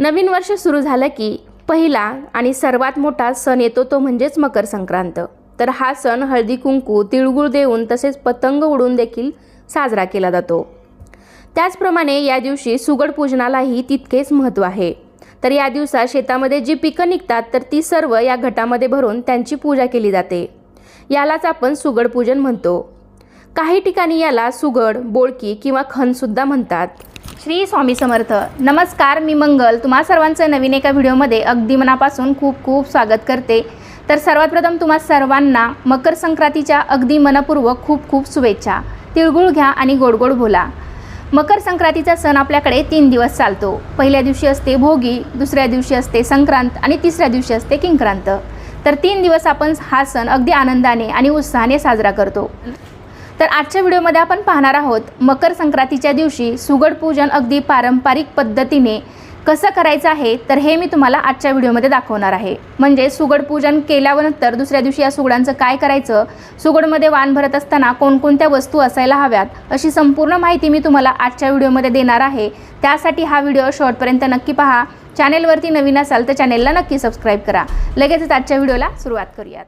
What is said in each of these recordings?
नवीन वर्ष सुरू झालं की पहिला आणि सर्वात मोठा सण येतो तो म्हणजेच मकर संक्रांत. तर हा सण हळदी कुंकू तिळगुळ देऊन तसेच पतंग उडून देखील साजरा केला जातो. त्याचप्रमाणे या दिवशी सुगड पूजनालाही तितकेच महत्त्व आहे. तर या दिवसात शेतामध्ये जी पिकं निघतात तर ती सर्व या घटामध्ये भरून त्यांची पूजा केली जाते. यालाच आपण सुगड पूजन म्हणतो. काही ठिकाणी याला सुगड बोळकी किंवा खणसुद्धा म्हणतात. श्री स्वामी समर्थ. नमस्कार मी मंगल. तुम्हा सर्वांचं नवीन एका व्हिडिओमध्ये अगदी मनापासून खूप खूप स्वागत करते. तर सर्वात प्रथम तुम्हा सर्वांना मकर संक्रांतीच्या अगदी मनपूर्वक खूप खूप शुभेच्छा. तिळगुळ घ्या आणि गोडगोड बोला. मकर संक्रांतीचा सण आपल्याकडे तीन दिवस चालतो. पहिल्या दिवशी असते भोगी दुसऱ्या दिवशी असते संक्रांत आणि तिसऱ्या दिवशी असते किंक्रांत. तर तीन दिवस आपण हा सण अगदी आनंदाने आणि उत्साहाने साजरा करतो. तर आजच्या व्हिडिओमध्ये आपण पाहणार आहोत मकर संक्रांतीच्या दिवशी सुगड पूजन अगदी पारंपरिक पद्धतीने कसं करायचं आहे तर हे मी तुम्हाला आजच्या व्हिडिओमध्ये दाखवणार आहे. म्हणजे सुगड पूजन केल्यानंतर दुसऱ्या दिवशी या सुगडांचं काय करायचं सुगडमध्ये वाण भरत असताना कोणकोणत्या वस्तू असायला हव्यात अशी संपूर्ण माहिती मी तुम्हाला आजच्या व्हिडिओमध्ये देणार आहे. त्यासाठी हा व्हिडिओ शॉर्टपर्यंत नक्की पहा. चॅनेलवरती नवीन असाल तर चॅनेलला नक्की सबस्क्राईब करा. लगेचच आजच्या व्हिडिओला सुरुवात करूयात.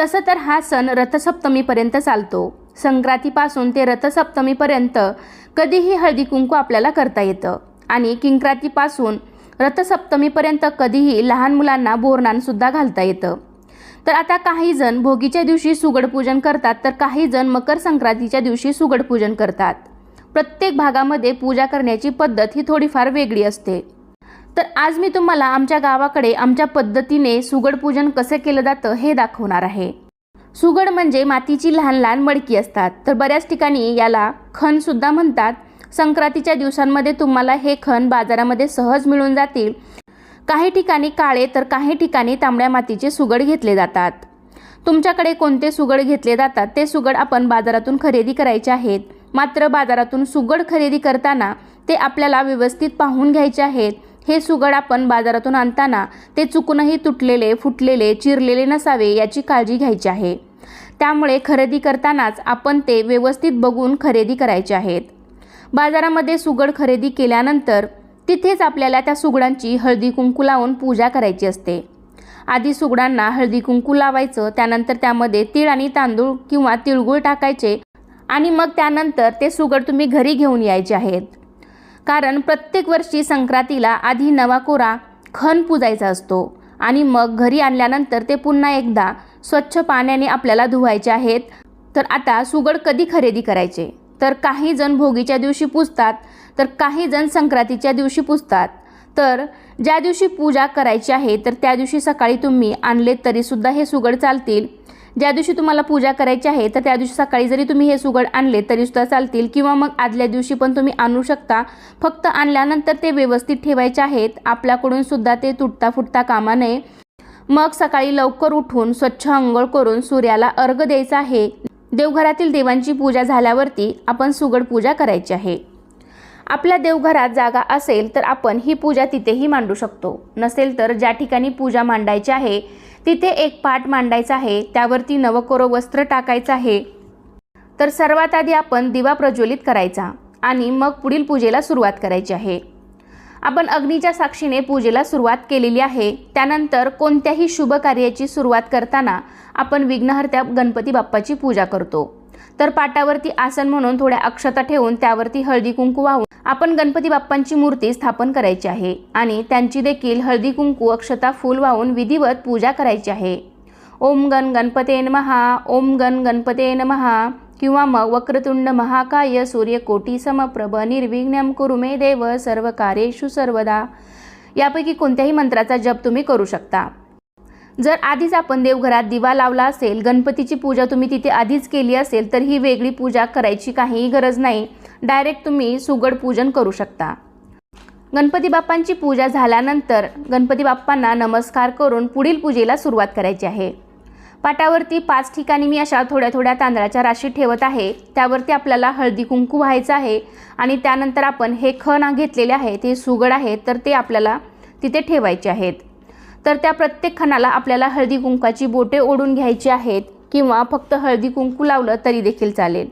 तसं तर हा सण रथसप्तमीपर्यंत चालतो. संक्रांतीपासून ते रथसप्तमीपर्यंत कधीही हळदी कुंकू आपल्याला करता येतं. आणि किंक्रांतीपासून रथसप्तमीपर्यंत कधीही लहान मुलांना बोरणानसुद्धा घालता येतं. तर आता काही जण भोगीच्या दिवशी सुगड पूजन करतात तर काही जण मकर संक्रांतीच्या दिवशी सुगड पूजन करतात. प्रत्येक भागामध्ये पूजा करण्याची पद्धत ही थोडीफार वेगळी असते. तर आज मी तुम्हाला आमच्या गावाकडे आमच्या पद्धतीने सुगड पूजन कसं केलं जातं हे दाखवणार आहे. सुगड म्हणजे मातीची लहान लहान मडकी असतात. तर बऱ्याच ठिकाणी याला खणसुद्धा म्हणतात. संक्रांतीच्या दिवसांमध्ये तुम्हाला हे खण बाजारामध्ये सहज मिळून जातील. काही ठिकाणी काळे तर काही ठिकाणी तांबड्या मातीचे सुगड घेतले जातात. तुमच्याकडे कोणते सुगड घेतले जातात? ते सुगड आपण बाजारातून खरेदी करायचे आहेत. मात्र बाजारातून सुगड खरेदी करताना ते आपल्याला व्यवस्थित पाहून घ्यायचे आहेत. हे सुगड आपण बाजारातून आणताना ते चुकूनही तुटलेले फुटलेले चिरलेले नसावे याची काळजी घ्यायची आहे. त्यामुळे खरेदी करतानाच आपण ते व्यवस्थित बघून खरेदी करायचे आहेत. बाजारामध्ये सुगड खरेदी केल्यानंतर तिथेच आपल्याला त्या सुगडांची हळदी कुंकू लावून पूजा करायची असते. आधी सुगडांना हळदी कुंकू लावायचं त्यानंतर त्यामध्ये तीळ आणि तांदूळ किंवा तिळगुळ टाकायचे आणि मग त्यानंतर ते सुगड तुम्ही घरी घेऊन यायचे आहेत. कारण प्रत्येक वर्षी संक्रांतीला आधी नवा कोरा खण पुजायचा असतो. आणि मग घरी आणल्यानंतर ते पुन्हा एकदा स्वच्छ पाण्याने आपल्याला धुवायचे आहेत. तर आता सुगड कधी खरेदी करायचे? तर काही जण भोगीच्या दिवशी पुजतात तर काही जण संक्रांतीच्या दिवशी पुजतात. तर ज्या दिवशी पूजा करायची आहे तर त्या दिवशी सकाळी तुम्ही आणले तरीसुद्धा हे सुगड चालतील. ज्या दिवशी तुम्हाला पूजा करायची आहे तर त्या दिवशी सकाळी जरी तुम्ही हे सुगड आणले तरीसुद्धा चालतील. किंवा मग आदल्या दिवशी पण तुम्ही आणू शकता. फक्त आणल्यानंतर ते व्यवस्थित ठेवायचे आहेत. आपल्याकडून सुद्धा ते तुटता फुटता कामा नये. मग सकाळी लवकर उठून स्वच्छ अंघोळ करून सूर्याला अर्घ द्यायचा आहे. देवघरातील देवांची पूजा झाल्यावरती आपण सुगड पूजा करायची आहे. आपल्या देवघरात जागा असेल तर आपण ही पूजा तिथेही मांडू शकतो. नसेल तर ज्या ठिकाणी पूजा मांडायची आहे तिथे एक पाट मांडायचा आहे त्यावरती नवकोरो वस्त्र टाकायचं आहे. तर सर्वात आधी आपण दिवा प्रज्वलित करायचा आणि मग पुढील पूजेला सुरुवात करायची आहे. आपण अग्नीच्या साक्षीने पूजेला सुरुवात केलेली आहे. त्यानंतर कोणत्याही शुभ कार्याची सुरुवात करताना आपण विघ्नहर्त्या गणपती बाप्पाची पूजा करतो. तर पाटावरती आसन म्हणून थोड्या अक्षता ठेवून त्यावरती हळदी कुंकू वाहून आपण गणपती बाप्पांची मूर्ती स्थापन करायची आहे आणि त्यांची देखील हळदी कुंकू अक्षता फूल वाहून विधिवत पूजा करायची आहे. ओम गण गणपते महा ओम गण गणपते महा किंवा मग वक्रतुंड महाकाय सूर्यकोटी समप्रभ निर्विघ्नम कुरुमे देव सर्व कार्येषु सर्वदा. यापैकी कोणत्याही मंत्राचा जप तुम्ही करू शकता. जर आधीच आपण देवघरात दिवा लावला असेल गणपतीची पूजा तुम्ही तिथे आधीच केली असेल तर ही वेगळी पूजा करायची काहीही गरज नाही. डायरेक्ट तुम्ही सुगड पूजन करू शकता. गणपती बाप्पांची पूजा झाल्यानंतर गणपती बाप्पांना नमस्कार करून पुढील पूजेला सुरुवात करायची आहे. पाटावरती पाच ठिकाणी मी अशा थोड्या थोड्या तांदळाच्या राशी ठेवत आहे. त्यावरती आपल्याला हळदी कुंकू व्हायचं आहे आणि त्यानंतर आपण हे खण घेतलेले आहे ते सुगड आहे तर ते आपल्याला तिथे ठेवायचे आहेत. तर त्या प्रत्येक खणाला आपल्याला हळदी कुंकाची बोटे ओढून घ्यायची आहेत किंवा फक्त हळदी कुंकू लावलं तरी देखील चालेल.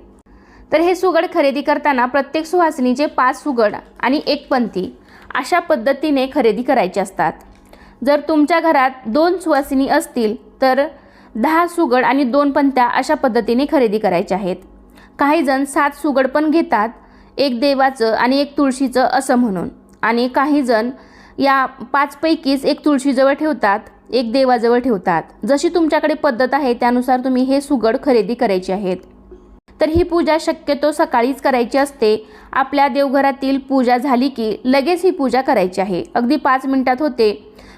तर हे सुगड खरेदी करताना प्रत्येक सुहासनीचे पाच सुगड आणि एक पंथी अशा पद्धतीने खरेदी करायचे असतात. जर तुमच्या घरात दोन सुवासिनी असतील तर दहा सुगड आणि दोन पंत्या अशा पद्धतीने खरेदी करायच्या आहेत. काही जण सात सुगड पण घेतात एक देवाचं आणि एक तुळशीचं असं म्हणून. आणि काही जण या पाचपैकीच एक तुळशीजवळ ठेवतात एक देवाजवळ ठेवतात. जशी तुमच्याकडे पद्धत आहे त्यानुसार तुम्ही हे सुगड खरेदी करायचे आहेत. तर ही पूजा शक्यतो सकाळीच करायची असते. आपल्या देवघरातील पूजा झाली की लगेच ही पूजा करायची आहे. अगदी पाच मिनिटात होते.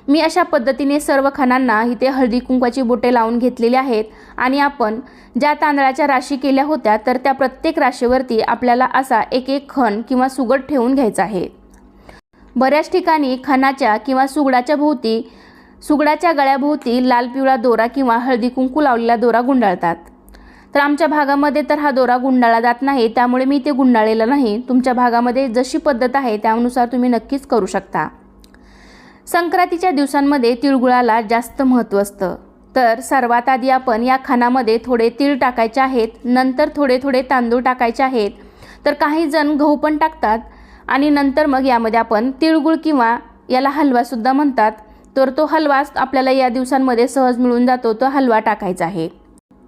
मी अशा पद्धतीने सर्व खणांना इथे हळदी कुंकवाची बोटे लावून घेतलेली आहेत आणि आपण ज्या तांदळाच्या राशी केल्या होत्या तर त्या प्रत्येक राशीवरती आपल्याला असा एक एक खण किंवा सुगड ठेवून घ्यायचा आहे. बऱ्याच ठिकाणी खणाच्या किंवा सुगडाच्या भोवती सुगडाच्या गळ्याभोवती लाल पिवळा दोरा किंवा हळदी कुंकू लावलेला दोरा गुंडाळतात. तर आमच्या भागामध्ये तर हा दोरा गुंडाळला जात नाही त्यामुळे मी ते गुंडाळलेलं नाही. तुमच्या भागामध्ये जशी पद्धत आहे त्यानुसार तुम्ही नक्कीच करू शकता. संक्रांतीच्या दिवसांमध्ये तिळगुळाला जास्त महत्त्व असतं. तर सर्वात आधी आपण या खानामध्ये थोडे तीळ टाकायचे आहेत नंतर थोडे थोडे तांदूळ टाकायचे आहेत. तर काही जण गहू पण टाकतात आणि नंतर मग यामध्ये आपण तिळगुळ किंवा याला हलवासुद्धा म्हणतात. तर तो हलवा आपल्याला या दिवसांमध्ये सहज मिळून जातो तो हलवा टाकायचा आहे.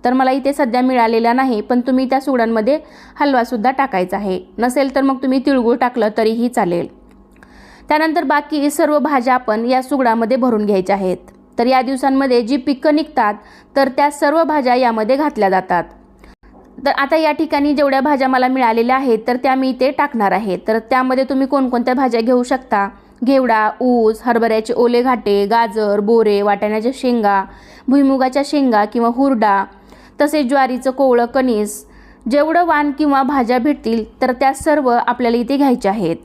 तर मला इथे सध्या मिळालेला नाही पण तुम्ही त्या सुगडांमध्ये हलवासुद्धा टाकायचा आहे. नसेल तर मग तुम्ही तिळगुळ टाकलं तरीही चालेल. त्यानंतर बाकी सर्व भाज्या आपण या सुगडामध्ये भरून घ्यायच्या आहेत. तर या दिवसांमध्ये जी पिकं निघतात तर त्या सर्व भाज्या यामध्ये घातल्या जातात. तर आता या ठिकाणी जेवढ्या भाज्या मला मिळालेल्या आहेत तर त्या मी इथे टाकणार आहे. तर त्यामध्ये तुम्ही कोणकोणत्या भाज्या घेऊ शकता? घेवडा ऊस हरभऱ्याचे ओले घाटे गाजर बोरे वाटाण्याच्या शेंगा भुईमुगाच्या शेंगा किंवा हुरडा तसेच ज्वारीचं कोवळं कणीस जेवढं वाण किंवा भाज्या भेटतील तर त्या सर्व आपल्याला इथे घ्यायच्या आहेत.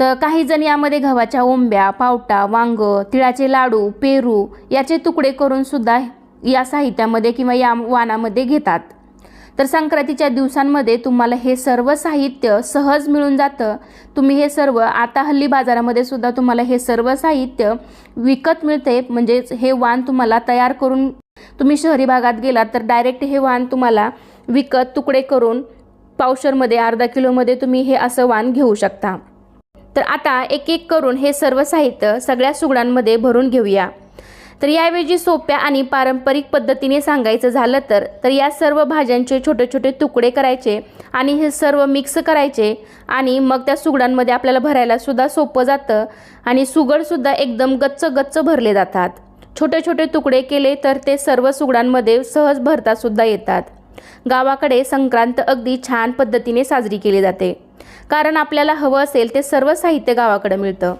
तर काही जण यामध्ये गव्हाच्या ओंब्या पावटा वांग तिळाचे लाडू पेरू याचे तुकडे करून सुद्धा या साहित्यामध्ये किंवा या वाणामध्ये घेतात. तर संक्रांतीच्या दिवसांमध्ये तुम्हाला हे सर्व साहित्य सहज मिळून जातं. तुम्ही हे सर्व आता हल्ली बाजारामध्ये सुद्धा तुम्हाला हे सर्व साहित्य विकत मिळते म्हणजेच हे वाण तुम्हाला तयार करून तुम्ही शहरी भागात गेलात तर डायरेक्ट हे वाण तुम्हाला विकत तुकडे करून पावशरमध्ये अर्धा किलोमध्ये तुम्ही हे असं वाण घेऊ शकता. तर आता एक एक करून हे सर्व साहित्य सगळ्या सुगडांमध्ये भरून घेऊया. तर याऐवजी सोप्या आणि पारंपरिक पद्धतीने सांगायचं झालं तर तर या सर्व भाज्यांचे छोटे छोटे तुकडे करायचे आणि हे सर्व मिक्स करायचे आणि मग त्या सुगडांमध्ये आपल्याला भरायला सुद्धा सोपं जातं आणि सुगडसुद्धा एकदम गच्च गच्च भरले जातात. छोटे छोटे तुकडे केले तर ते सर्व सुगडांमध्ये सहज भरतासुद्धा येतात. गावाकडे संक्रांत अगदी छान पद्धतीने साजरी केली जाते. कारण आपल्याला हवं असेल ते सर्व साहित्य गावाकडे मिळतं.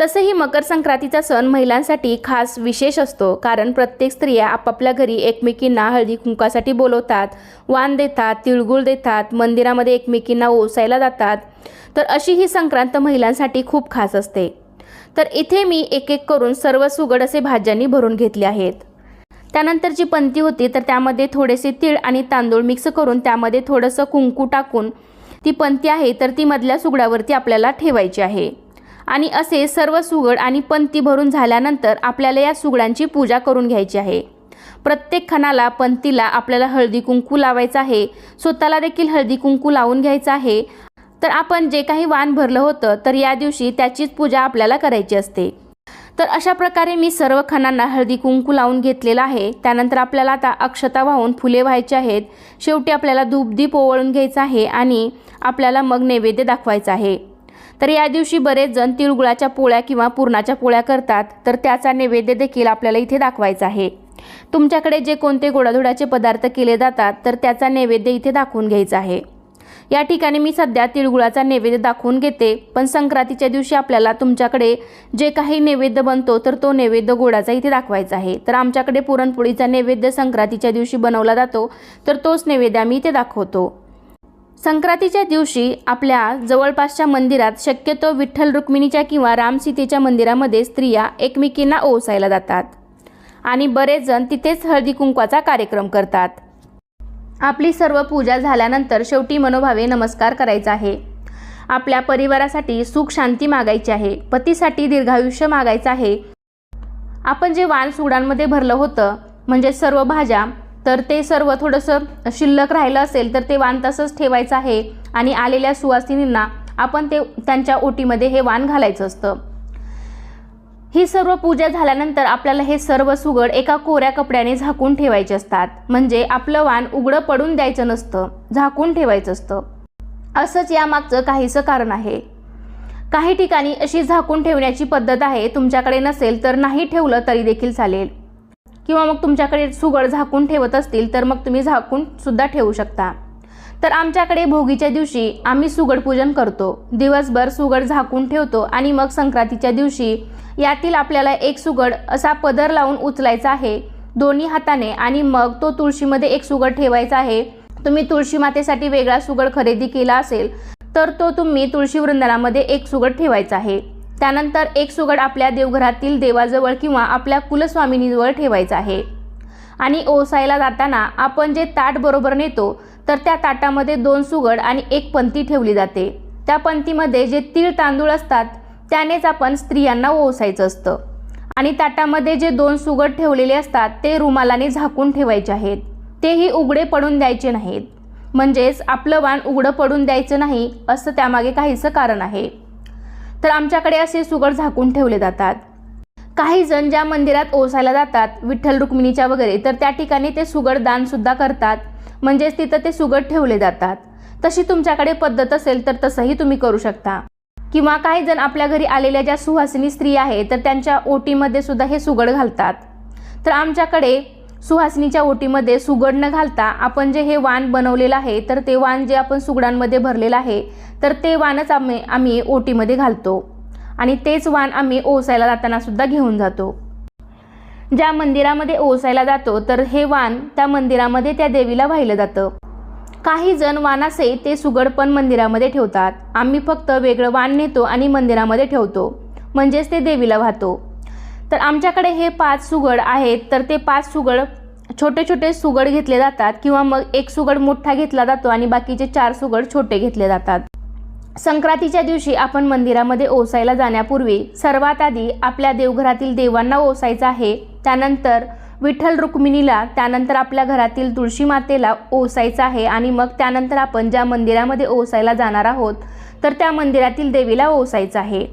तसंही मकर संक्रांतीचा सण महिलांसाठी खास विशेष असतो. कारण प्रत्येक स्त्रिया आपापल्या घरी एकमेकींना हळदी कुंकासाठी बोलवतात वाण देतात तिळगुळ देतात मंदिरामध्ये एकमेकींना ओसायला जातात. तर अशी ही संक्रांत महिलांसाठी खूप खास असते. तर इथे मी एक एक करून सर्व सुगड असे भाज्यांनी भरून घेतले आहेत. त्यानंतर जी पंती होती तर त्यामध्ये थोडेसे तीळ आणि तांदूळ मिक्स करून त्यामध्ये थोडंसं कुंकू टाकून ती पंती आहे तर ती मधल्या सुगडावरती आपल्याला ठेवायची आहे. आणि असे सर्व सुगड आणि पंती भरून झाल्यानंतर आपल्याला या सुगडांची पूजा करून घ्यायची आहे. प्रत्येक खणाला पंतीला आपल्याला हळदी कुंकू लावायचं आहे. स्वतःला देखील हळदी कुंकू लावून घ्यायचं आहे. तर आपण जे काही वाण भरलं होतं तर या दिवशी त्याचीच पूजा आपल्याला करायची असते. तर अशा प्रकारे मी सर्व खणांना हळदी कुंकू लावून घेतलेला आहे. त्यानंतर आपल्याला आता अक्षता वाहून फुले व्हायचे आहेत. शेवटी आपल्याला धूपदीप ओवळून घ्यायचा आहे आणि आपल्याला मग नैवेद्य दाखवायचा आहे. तर या दिवशी बरेच जण तिळगुळाच्या पोळ्या किंवा पुरणाच्या पोळ्या करतात तर त्याचा नैवेद्य देखील आपल्याला इथे दाखवायचा आहे. तुमच्याकडे जे कोणते गोडाधोडाचे पदार्थ केले जातात तर त्याचा नैवेद्य इथे दाखवून घ्यायचा आहे. या ठिकाणी मी सध्या तिळगुळाचा नैवेद्य दाखवून घेते. पण संक्रांतीच्या दिवशी आपल्याला तुमच्याकडे जे काही नैवेद्य बनतो तर तो नैवेद्य गोडाचा इथे दाखवायचा आहे. तर आमच्याकडे पुरणपोळीचा नैवेद्य संक्रांतीच्या दिवशी बनवला जातो तर तोच नैवेद्य आम्ही इथे दाखवतो. संक्रांतीच्या दिवशी आपल्या जवळपासच्या मंदिरात शक्यतो विठ्ठल रुक्मिणीच्या किंवा रामसीतेच्या मंदिरामध्ये स्त्रिया एकमेकींना ओसायला जातात. आणि बरेच जण तिथेच हळदी कुंकवाचा कार्यक्रम करतात. आपली सर्व पूजा झाल्यानंतर शेवटी मनोभावे नमस्कार करायचा आहे. आपल्या परिवारासाठी सुख शांती मागायची आहे. पतीसाठी दीर्घायुष्य मागायचं आहे. आपण जे वाण सुगडांमध्ये भरलं होतं म्हणजे सर्व भाज्या तर ते सर्व थोडंसं शिल्लक राहिलं असेल तर ते वाण तसंच ठेवायचं आहे. आणि आलेल्या सुवासिनींना आपण ते त्यांच्या ओटीमध्ये हे वाण घालायचं असतं. ही सर्व पूजा झाल्यानंतर आपल्याला हे सर्व सुगड एका कोऱ्या कपड्याने झाकून ठेवायचे असतात. म्हणजे आपलं वाण उघडं पडून द्यायचं नसतं. झाकून ठेवायचं असतं. असंच यामागचं काहीसं कारण आहे. काही ठिकाणी अशी झाकून ठेवण्याची पद्धत आहे तुमच्याकडे नसेल तर नाही ठेवलं तरी देखील चालेल. किंवा मग तुमच्याकडे सुगड झाकून ठेवत असतील तर मग तुम्ही झाकून सुद्धा ठेवू शकता. तर आमच्याकडे भोगीच्या दिवशी आम्ही सुगड पूजन करतो. दिवसभर सुगड झाकून ठेवतो आणि मग संक्रांतीच्या दिवशी यातील आपल्याला एक सुगड असा पदर लावून उचलायचा आहे. दोन्ही हाताने आणि मग तो तुळशीमध्ये एक सुगड ठेवायचा आहे. तुम्ही तुळशी मातेसाठी वेगळा सुगड खरेदी केला असेल तर तो तुम्ही तुळशी वृंदानामध्ये एक सुगड ठेवायचा आहे. त्यानंतर एक सुगड आपल्या देवघरातील देवाजवळ किंवा आपल्या कुलस्वामिनीजवळ ठेवायचा आहे. आणि ओसायला जाताना आपण जे ताट बरोबर नेतो तर त्या ताटामध्ये दोन सुगड आणि एक पंती ठेवली जाते. त्या पंतीमध्ये जे तीळ तांदूळ असतात त्यानेच आपण स्त्रियांना ओसायचं असतं. आणि ताटामध्ये जे दोन सुगड ठेवलेले असतात ते रुमालाने झाकून ठेवायचे आहेत. तेही उघडे पडून द्यायचे नाहीत. म्हणजेच आपलं वाण उघडं पडून द्यायचं नाही असं त्यामागे काहीसं कारण आहे. तर आमच्याकडे असे सुगड झाकून ठेवले जातात. काही जण ज्या मंदिरात ओसायला जातात विठ्ठल रुक्मिणीच्या वगैरे तर त्या ठिकाणी ते सुगड दानसुद्धा करतात. म्हणजेच तिथं ते सुगड ठेवले जातात. तशी तुमच्याकडे पद्धत असेल तर तसंही तुम्ही करू शकता. किंवा काही जण आपल्या घरी आलेल्या ज्या सुहासिनी स्त्री आहे तर त्यांच्या ओटीमध्ये सुद्धा हे सुगड घालतात. तर आमच्याकडे सुहासिनीच्या ओटीमध्ये सुगड न घालता आपण जे हे वाण बनवलेलं आहे तर ते वाण जे आपण सुगडांमध्ये भरलेलं आहे तर ते वाणच आम्ही आम्ही ओटीमध्ये घालतो. आणि तेच वाण आम्ही ओसायला जाताना सुद्धा घेऊन जातो. ज्या मंदिरामध्ये ओसायला जातो तर हे वाण त्या मंदिरामध्ये त्या देवीला वाहिलं जातं. काही जण वानाचे ते सुगड पण मंदिरामध्ये ठेवतात. आम्ही फक्त वेगळं वाण नेतो आणि मंदिरामध्ये ठेवतो म्हणजेच ते देवीला वाहतो. तर आमच्याकडे हे पाच सुगड आहेत तर ते पाच सुगड छोटे छोटे सुगड घेतले जातात किंवा मग एक सुगड मोठा घेतला जातो आणि बाकीचे चार सुगड छोटे घेतले जातात. संक्रांतीच्या दिवशी आपण मंदिरामध्ये ओसायला जाण्यापूर्वी सर्वात आधी आपल्या देवघरातील देवांना ओसायचं आहे. त्यानंतर विठ्ठल रुक्मिणीला त्यानंतर आपल्या घरातील तुळशी मातेला ओसायचं आहे आणि मग त्यानंतर आपण ज्या मंदिरामध्ये ओसायला जाणार आहोत तर त्या मंदिरातील देवीला ओसायचं आहे.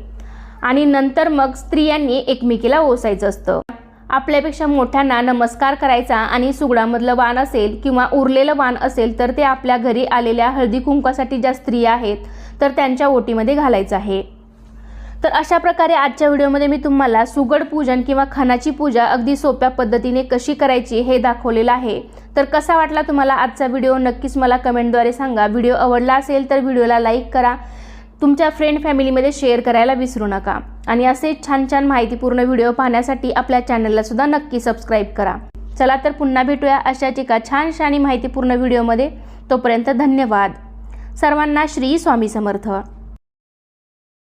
आणि नंतर मग स्त्रियांनी एकमेकीला ओसायचं असतं. आपल्यापेक्षा मोठ्यांना नमस्कार करायचा आणि सुगडामधलं वाण असेल किंवा उरलेलं वाण असेल तर ते आपल्या घरी आलेल्या हळदी कुंकासाठी ज्या स्त्रिया आहेत तर त्यांच्या ओटीमध्ये घालायचं आहे. तर अशा प्रकारे आजच्या व्हिडिओमध्ये मी तुम्हाला सुगड पूजन किंवा खानाची पूजा अगदी सोप्या पद्धतीने कशी करायची हे दाखवलेलं आहे. तर कसा वाटला तुम्हाला आजचा व्हिडिओ? नक्कीच मला कमेंटद्वारे सांगा. व्हिडिओ आवडला असेल तर व्हिडिओला लाईक करा. तुमच्या फ्रेंड फॅमिलीमध्ये शेअर करायला विसरू नका. आणि असे छान छान माहितीपूर्ण व्हिडिओ पाहण्यासाठी आपल्या चॅनलला सुद्धा नक्की सबस्क्राईब करा. चला तर पुन्हा भेटूया अशाच एका छानशा आणि माहितीपूर्ण व्हिडिओमध्ये तोपर्यंत धन्यवाद. सर्वांना श्री स्वामी समर्थ.